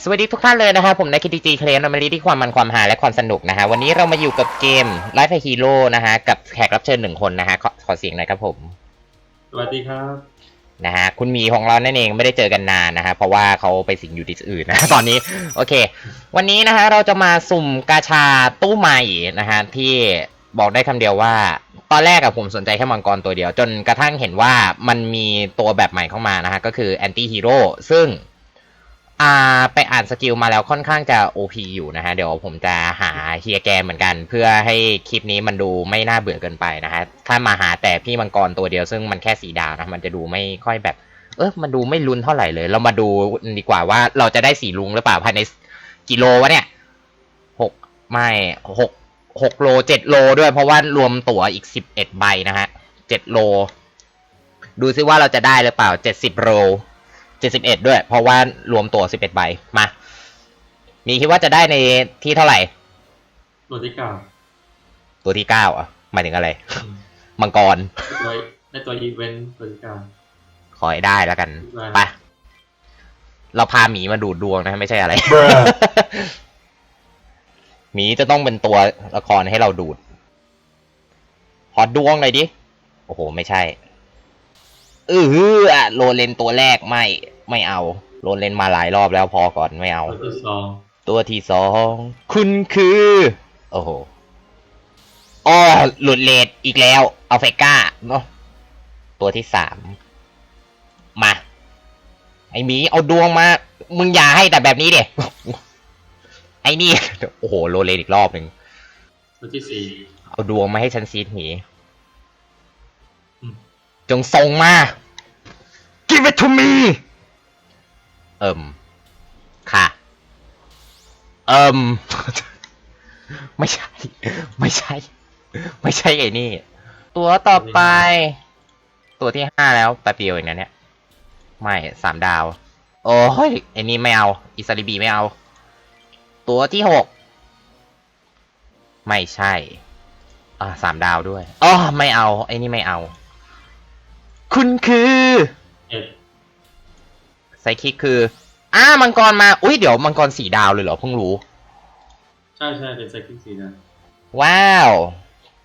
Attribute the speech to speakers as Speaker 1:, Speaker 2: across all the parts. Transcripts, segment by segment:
Speaker 1: สวัสดีทุกท่านเลยนะครับผมนายคิติจีเคลนมารีที่ความมันความหาและความสนุกนะฮะวันนี้เรามาอยู่กับเกม Life of Hero นะฮะกับแขกรับเชิญหนึ่งคนนะฮะขอขอเสียงหน่อยครับผม
Speaker 2: สวัสดีครับ
Speaker 1: นะฮะคุณหมีของเรานั่นเองไม่ได้เจอกันนานนะฮะเพราะว่าเขาไปสิงอยู่ที่อื่นนะ ตอนนี้โอเค วันนี้นะฮะเราจะมาสุ่มกาชาตู้ใหม่นะฮะที่บอกได้คำเดียวว่า ตอนแรกอะผมสนใจแค่มังกรตัวเดียว จนกระทั่งเห็นว่ามันมีตัวแบบใหม่เข้ามานะฮะก็คือแอนตี้ฮีโร่ซึ่ง อ่าไปอ่านสกิลมาแล้วค่อนข้างจะ OP อยู่นะฮะ เดี๋ยวผมจะหาเฮียแกเหมือนกัน เพื่อให้คลิปนี้มันดูไม่น่าเบื่อเกินไปนะฮะ ถ้ามาหาแต่พี่มังกรตัวเดียวซึ่งมันแค่สีดาวนะ มันจะดูไม่ค่อยแบบ เออมันดูไม่ลุ้นเท่าไหร่เลย เรามาดูดีกว่าว่าเราจะได้สีลุงหรือเปล่าภายในกิโลวะเนี่ยหกไม่หกหกโลเจ็ดโลด้วยเพราะว่ารวมตั๋วอีกสิบเอ็ดใบนะฮะเจ็ดโล ดูซิว่าเราจะได้หรือเปล่าเจ็ดสิบโล เจ็ดสิบเอ็ดด้วย เพราะว่ารวมตัวสิบเอ็ดใบมา มีคิดว่าจะได้ในที่เท่าไหร่
Speaker 2: ตัวที่เก้า
Speaker 1: ตัวที่เก้าอะหมายถึงอะไร มังกร
Speaker 2: ตัวได้ตัวอีเวนต์ตัวที่เก้า
Speaker 1: ขอให้ได้แล้วกัน
Speaker 2: ได้
Speaker 1: ไปเราพาหมีมาดูดดวงนะไม่ใช่อะไรหมีจะต้องเป็นตัวละครให้เราดูด ขอดวงหน่อยดิ โอ้โห ไม่ใช่เออฮืออะโรเลนตัวแรกไม่ไม่เอา โรเลนมาหลายรอบแล้วพอก่อนไม่เอา
Speaker 2: ตัวที่สอง
Speaker 1: ตัวที่สองคุณคือ โอ้โหอ้อหลุดเลดอีกแล้วเอาเฟก้าเนาะตัวที่สามมา ไอหมีเอาดวงมา มึงอย่าให้แต่แบบนี้เด็ไอ้นี่ โอ้โหโรเลดอีกรอบหนึ่ง
Speaker 2: ตัวที่สี่
Speaker 1: เอาดวงมาให้ฉันซีดหมี
Speaker 2: อืม
Speaker 1: จงส่งมา Give it to me เอิ่มค่ะ เอิ่มไม่ใช่ ไม่ใช่ ไม่ใช่ไอ้นี่ ตัวต่อไป ตัวที่ห้าแล้วแป๊บเดียวเองนะเนี่ย ไม่สามดาว โอ้ยไอ้นี่ไม่เอา อิสริบีไม่เอา ตัวที่หก ไม่ใช่ อ่าสามดาวด้วยอ๋อไม่เอา ไอ้นี่ไม่เอา คุณคือ ไซคิกคือ อ้ามังกรมา อุ้ยเดี๋ยวมังกรสีดาวเลยเหรอเพิ่งรู้
Speaker 2: ใช่ใช่เป็นไซคิกสีนะ
Speaker 1: ว้าว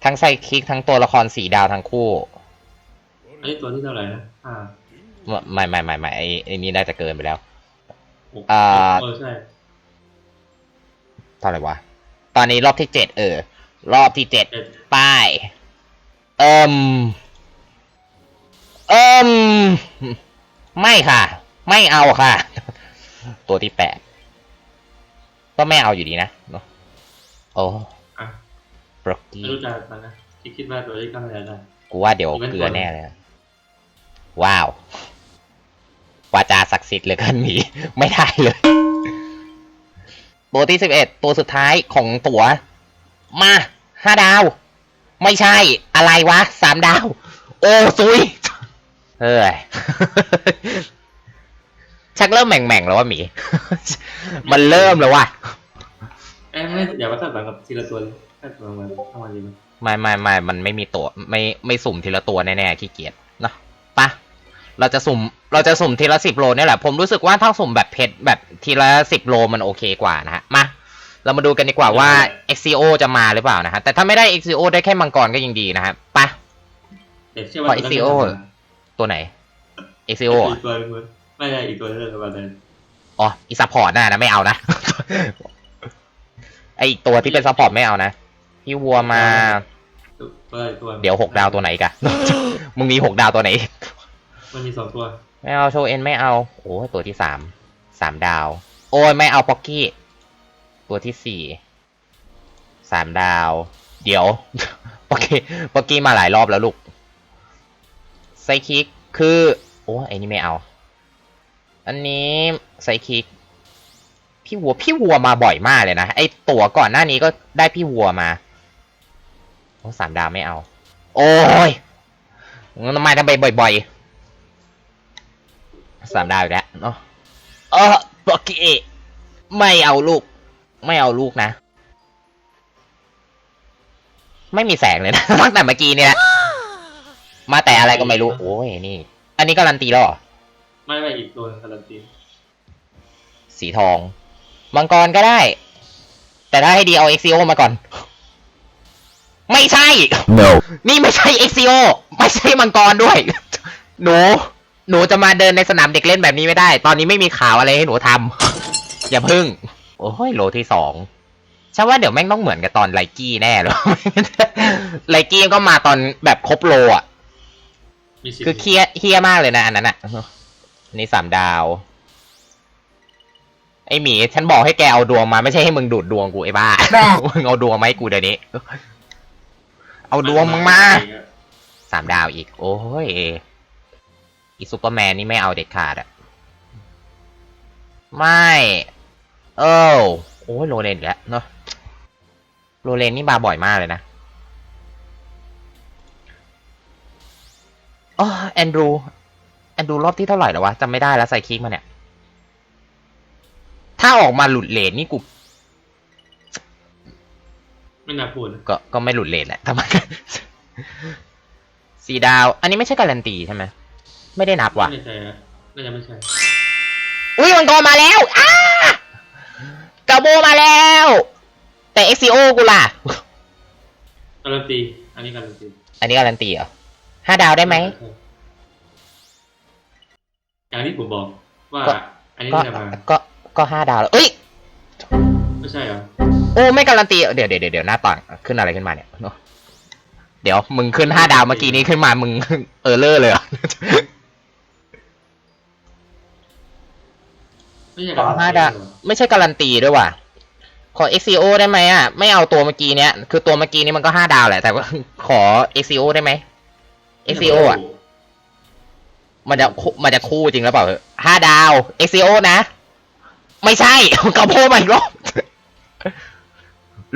Speaker 1: ทั้งไซคิกทั้งตัวละครสีดาวทั้งคู่
Speaker 2: ไอ้ยตัวที่เท่าไหร่นะห้า
Speaker 1: ไม่ไม่ไม่ไม่ไอ้ไอ้นี่น่าจะเกินไปแล้ว
Speaker 2: หก
Speaker 1: อ่า
Speaker 2: เออใช่
Speaker 1: เท่าไหร่วะ ตอนนี้รอบที่เจ็ดเออ รอบที่เจ็ด
Speaker 2: เอ็ด
Speaker 1: ป้าย เอิม เอิมไม่ค่ะ ไม่เอาค่ะ ตัวที่แปดก็ไม่เอาอยู่ดีนะเนอะโอ้
Speaker 2: อะ
Speaker 1: บล็อก
Speaker 2: ไม่
Speaker 1: กี้
Speaker 2: รู้จักมันนะคิดคิดว่าตัวที่เก้าจะได้
Speaker 1: กูว่าเดี๋ยวเกลือแน่เลยว้าววาจาศักดิ์สิทธิ์เหลยกันหมีไม่ได้เลย ตัวที่สิบเอ็ดตัวสุดท้ายของตัวมาห้าดาว ไม่ใช่อะไรวะสามดาว โอ้ซุย เฮ้ย ชักเริ่มแหม่งๆแล้วว่าหมี มันเริ่มแล้วว่ะ
Speaker 2: เอ้ยไม่อย่ามาตัดหลังกับทีละตัวเลยแค่ตัวมันเข้ามาดีมั้ย
Speaker 1: ไม่ไม่ไม่มันไม่มีตัว ไม่ไม่สุ่มทีละตัวแน่ๆขี้เกียจเนอะปะเราจะสุ่ม เราจะสุ่มทีละสิบโลเนี่ยแหละ ผมรู้สึกว่าถ้าสุ่มแบบเพชรแบบทีละสิบโลมันโอเคกว่านะฮะ มา เรามาดูกันดีกว่าว่า XCO จะมาหรือเปล่านะฮะ แต่ถ้าไม่ได้ XCO ได้แค่มังกรก็ยังดีนะฮะปะ
Speaker 2: เด็กเชื่อ
Speaker 1: ขอ
Speaker 2: ว่า
Speaker 1: XCO ตัวไหน XCO
Speaker 2: อีกตัวหนึงมั้ยไม่ใช่อีกตัวหนึงเลยประมาณนั้น
Speaker 1: อ๋ออีซัพพอร์ตน่ะนะไม่เอานะไออีกตัวที่เป็นซัพพอร์ตไม่เอานะพี่วัวมา
Speaker 2: ตัวอีกตัว
Speaker 1: เดี๋ยวหกดาวตัวไหนอีกันมึงมีหกดาวตัวไหนอีก
Speaker 2: มันมีสองตัว
Speaker 1: ไม่เอาโชว์เอ็นไม่เอา โอ้ยตัวที่สามสามดาว โอ้ยไม่เอาพ็อกกี้ ตัวที่สี่สามดาว เดี๋ยวพ็อกกี้พ็อกกี้มาหลายรอบแล้วลูก ไซคิกคือ โอ้ไอ้นี่ไม่เอา อันนี้ไซคิก พี่วัวพี่วัวมาบ่อยมากเลยนะ ไอตัวก่อนหน้านี้ก็ได้พี่วัวมาโอ้สามดาวไม่เอา โอ้ยทำไมทำไมบ่อยๆสามดาวอีกแล้วเนาะเออบอกกี้ไม่เอาลูก ไม่เอาลูกนะ ไม่มีแสงเลยนะตั้งแต่เมื่อกี้เนี่ย มาแต่อะไรก็ไม่รู้ โอ้ยนี่ อันนี้การันตีแล้วเหรอ
Speaker 2: ไม่ไม่อีกตัวหนึงการันตี
Speaker 1: สีทอง มังกรก็ได้ แต่ถ้าให้ดีเอาเอ็กซิโอมาก่อน ไม่ใช่
Speaker 3: No.
Speaker 1: นี่ไม่ใช่เอ็กซิโอไม่ใช่มังกรด้วย หนู หนูจะมาเดินในสนามเด็กเล่นแบบนี้ไม่ได้ ตอนนี้ไม่มีข่าวอะไรให้หนูทำ อย่าพึ่ง โอ้ยโลที่สองฉันว่าเดี๋ยวแม่งต้องเหมือนกับตอนไลกี้แน่เลยไลกี้ก็มาตอนแบบครบโลอะ
Speaker 2: มีสิทธิ์
Speaker 1: คือเครียดเครียดมากเลยนะอันนั้นอะอันนี่สามดาว ไอหมี ฉันบอกให้แกเอาดวงมาไม่ใช่ให้มึงดูดดวงกูไอ้บ้ามึงเอาดวงมาให้กูเดี๋ยวนี้ เอาดวงมึงมาสามดาวอีก โอ้ยอีซูเปอร์แมนนี่ไม่เอาเด็ดขาดอะไม่ เออโอ้ยโรเลนอีกแล้วเนาะโรเลนนี่มาบ่อยมากเลยนะ อ๋อแอนดรูแอนดรูรอบที่เท่าไหร่แล้ววะจำไม่ได้แล้วใส่คลิกมาเนี่ย ถ้าออกมาหลุดเลนนี่กู
Speaker 2: ไม่น่าพูดนะ
Speaker 1: ก็ก็ไม่หลุดเลนแหละทำไมสีดาว อันนี้ไม่ใช่การันตีใช่ไหมไม่ได้นับว่ะ
Speaker 2: ไม่ใช่อะน่าจะไม่ใช่
Speaker 1: อุ้ยมังกรมาแล้วอ้ากาโบมาแล้ว แต่เอ็กซิโอกูล่ะ
Speaker 2: การันตี อันนี้การันตี
Speaker 1: อันนี้การันตีเหรอ ห้าดาวได้ไหม
Speaker 2: อย่างที่ผมบอกว่า
Speaker 1: ก็
Speaker 2: อันนี้
Speaker 1: ก็
Speaker 2: จะมา
Speaker 1: ก็ก็ห้าดาวแล้วเอ้ย
Speaker 2: ไม่ใช่เหรอ
Speaker 1: โอ้ไม่การันตีเดี๋ยวเดี๋ยวเดี๋ยวเดี๋ยวหน้าต่างขึ้นอะไรขึ้นมาเนี่ยเนอะเดี๋ยวมึงขึ้นห้าดาวเมื่อกี้นี้ขึ้นมามึง เออเลอร์เลยเหรอ
Speaker 2: ไม่ใช่
Speaker 1: ขอ
Speaker 2: การันตี
Speaker 1: ห้าดาว
Speaker 2: เหรอ
Speaker 1: ไม่ใช่การันตีด้วยว่ะขอ XCO ได้ไหมอะไม่เอาตัวเมื่อกี้เนี้ยคือตัวเมื่อกี้นี้มันก็ห้าดาวแหละแต่ว่าขอ XCO ได้ไหม XCO อะ มันจะคู่มันจะคู่จริงหรือเปล่าห้าดาว XCO นะ ไม่ใช่ กระโพมาอีกรอบ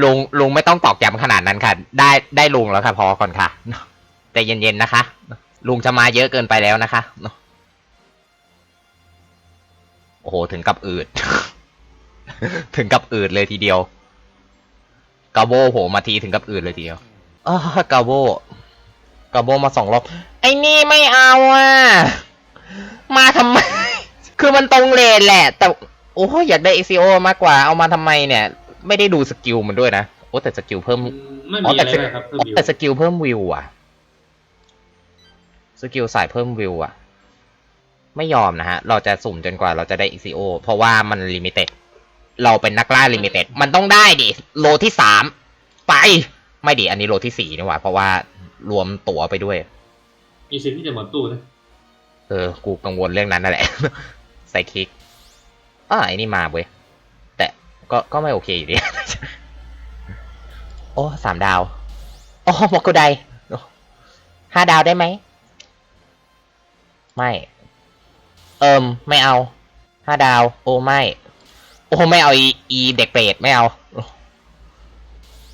Speaker 1: ลุงลุงไม่ต้องตอกย้ำขนาดนั้นค่ะ ได้ได้ลุงแล้วค่ะพอก่อนค่ะแต่เย็นๆนะคะ ลุงจะมาเยอะเกินไปแล้วนะคะโอ้โหถึงกับอืด ถึงกับอืดเลยทีเดียวกาโบโผล่มาทีถึงกับอืดเลยทีเดียวอ้ากาโบ กาโบมาสองรอบไอ้นี่ไม่เอาอะ มาทำไม คือมันตรงเลนแหละ แต่ โอ้ยอยากได้ XCO มากกว่าเอามาทำไมเนี่ย ไม่ได้ดูสกิลมันด้วยนะ โอ้แต่สกิลเพิ่ม
Speaker 2: อืมไม่
Speaker 1: อ๋อ
Speaker 2: มี
Speaker 1: แต่
Speaker 2: อะไร
Speaker 1: ส
Speaker 2: เลยครับเพิ่มวิว
Speaker 1: แต่สกิลเพิ่มวิวอะ สกิลสายเพิ่มวิวอะ ไม่ยอมนะฮะ เราจะสุ่มจนกว่าเราจะได้ ECO เพราะว่ามันลิมิเต็ดเราเป็นนักล่าลิมิเต็ดมันต้องได้ดิโลที่สามไป ไม่ดิอันนี้โลที่สี่นี่หว่าเพราะว่า รวมตั๋วไปด้วย
Speaker 2: มีสิทธิ์ที่จะหมดตู้นะ
Speaker 1: เออ กูกังวลเรื่องนั้นนั่นแหละ ใส่คลิกอ่าไอ้นี่มาเว้ย แต่ก็ก็ไม่โอเคอยู่ดี โอ้สามดาวโอ้มอกุไดโอ้ห้าดาวได้ไหม ไม่ เอิมไม่เอา ห้าดาว โอ้ไม่ โอ้ไม่เอาอีอีเด็กเปรตไม่เอา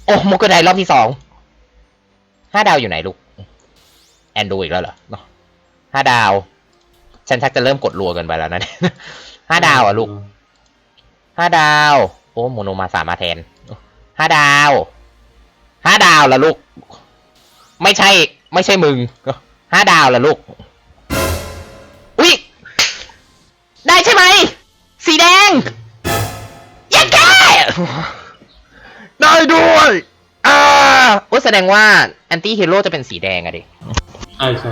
Speaker 1: โอ้มอกุไดรอบที่สอง ห้าดาวอยู่ไหนลูก แอนดูอีกแล้วเหรอเนอะห้าดาว ฉันชักจะเริ่มกดรัวเกินไปแล้วนะเนี่ยห้าดาวอะลูกห้าดาว โอ้โมโนมาสามมาแทนห้าดาวห้าดาวละลูก ไม่ใช่ ไม่ใช่มึงห้าดาวละลูกอุ้ยได้ใช่ไหม สีแดงยังแกได้ด้วยอ่าโอ้ แสดงว่าแอนตี้ฮีโร่จะเป็นสีแดงอะดิ
Speaker 2: ใช่ใช่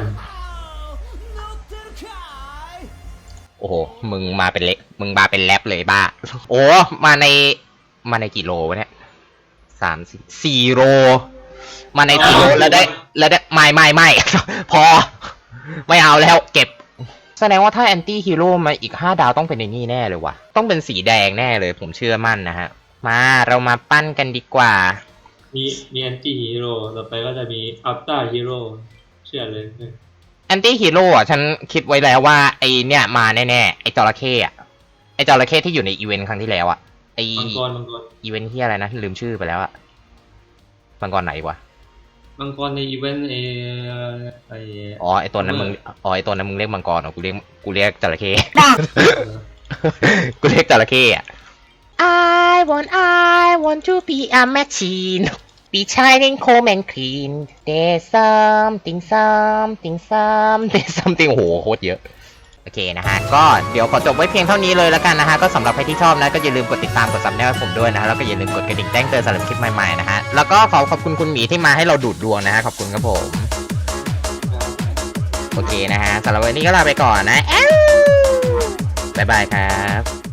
Speaker 1: โอ้โห มึงมาเป็นเละมึงมาเป็นแรปเลยบ้า โอ้ มาใน มาในกี่โลวะเนี่ยสามสี่สี่โล มาในสี่โลแล้วได้ แล้วได้ ไม่ไม่ไม่ พอ ไม่เอาแล้ว เก็บ แสดงว่าถ้าแอนตี้ฮีโร่มาอีกห้าดาวต้องเป็นในนี่แน่เลยว่ะ ต้องเป็นสีแดงแน่เลย ผมเชื่อมั่นนะฮะ มาเรามาปั้นกันดีกว่า
Speaker 2: มีมีแอนตี้ฮีโร่ต่อไปก็จะมีอัลต้าฮีโร่เชื่อเลย
Speaker 1: แอนตี้ฮีโร่อะฉันคิดไว้แล้วว่าไอเนี่ยมาแน่ๆไอจระเข้อะไอจระเข้ที่อยู่ในอีเวนต์ครั้งที่แล้วอะไอ
Speaker 2: มังกรมังกร
Speaker 1: อีเวนต์ที่อะไรนะลืมชื่อไปแล้วอะมังกรไหนวะ
Speaker 2: มังกรในอีเวนต์เออไอ
Speaker 1: อ๋อไอตัวนั้นมึงอ๋อไอตัวนั้นมึงเรียกมังกรเหรอกูเรียกกูเรียกจระเข้กูเรียกจระเข้อะ I want I want to be a machine be shining calm and clean there's something something something something โหโคตรเยอะ โอเคนะฮะ ก็เดี๋ยวขอจบไว้เพียงเท่านี้เลยแล้วกันนะฮะ ก็สำหรับใครที่ชอบนะ ก็อย่าลืมกดติดตามกดซับแนลผมด้วยนะฮะ แล้วก็อย่าลืมกดกระดิ่งแจ้งเตือนสำหรับคลิปใหม่ๆนะฮะ แล้วก็ขอขอบคุณคุณหมีที่มาให้เราดูดดวงนะฮะ ขอบคุณครับผม โอเคนะฮะสำหรับวันนี้ก็ลาไปก่อนนะแอ้วบ๊ายบายครับ